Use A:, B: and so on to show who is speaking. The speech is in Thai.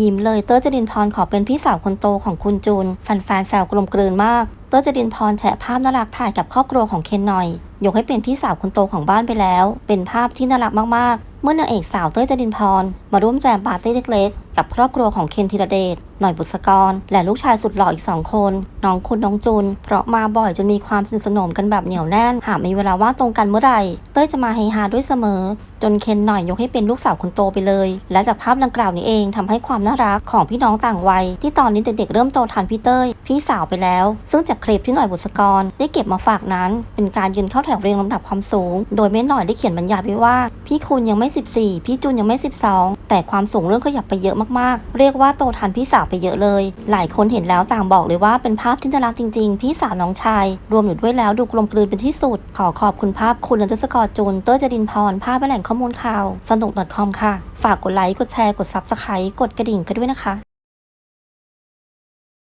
A: ยิ้มเลยเต้ยจรินพรขอเป็นพี่สาวคนโตของคุณจูนแฟนๆแซวกลมกลืนมากเต้ยจรินพรแฉภาพน่ารักถ่ายกับครอบครัวของเคนหน่อย ยกให้เป็นพี่สาวคนโตของบ้านไปแล้ว เป็นภาพที่น่ารักมากๆ เมื่อนางเอกสาวเต้ยจรินพรมาร่วมแจมปาร์ตี้เล็กๆ กับครอบครัวของเคนธีรเดช หน่อยบุษกร และลูกชายสุดหล่ออีกสองคน น้องคุณน้องจุน เพราะมาบ่อยจนมีความสนิทสนมกันแบบเหนียวแน่น หากมีเวลาว่างตรงกันเมื่อไหร่ เต้ยจะมาเฮฮาด้วยเสมอ จนเคนหน่อยยกให้เป็นลูกสาวคนโตไปเลย และจากภาพดังกล่าวนี้เองทำให้ความน่ารักของพี่น้องต่างวัย ที่ตอนนี้เด็กๆเริ่มโตทันพี่เต้ย พี่สาวไปแล้ว ซึ่งจากคลิปที่หน่อยบุษกร ได้เก็บมาฝากนั้น เป็นการยืนเข้าแถวเรียงลำดับความสูง โดยแม่หน่อยได้เขียนบรรยายไว้ว่า พี่คุณยังไม่ 14 พี่จูนยังไม่ 12 แต่ความสูงเรื่องขยับไปเยอะมากๆ เรียกว่าโตทันพี่สาวไปเยอะเลย หลายคนเห็นแล้วต่างบอกเลยว่าเป็นภาพที่น่ารักจริง ๆ พี่สาวน้องชาย รวมอยู่ด้วยแล้วดูกลมกลืนเป็นที่สุด ขอขอบคุณภาพคุณนันทศกรจูนเต้ยจดินพร ภาพแหล่งข้อมูลข่าว สนุก .com ค่ะ ฝากกดไลค์ กดแชร์ กด s u b สไ r i b ์กดกระดิ่งกันด้วยนะคะ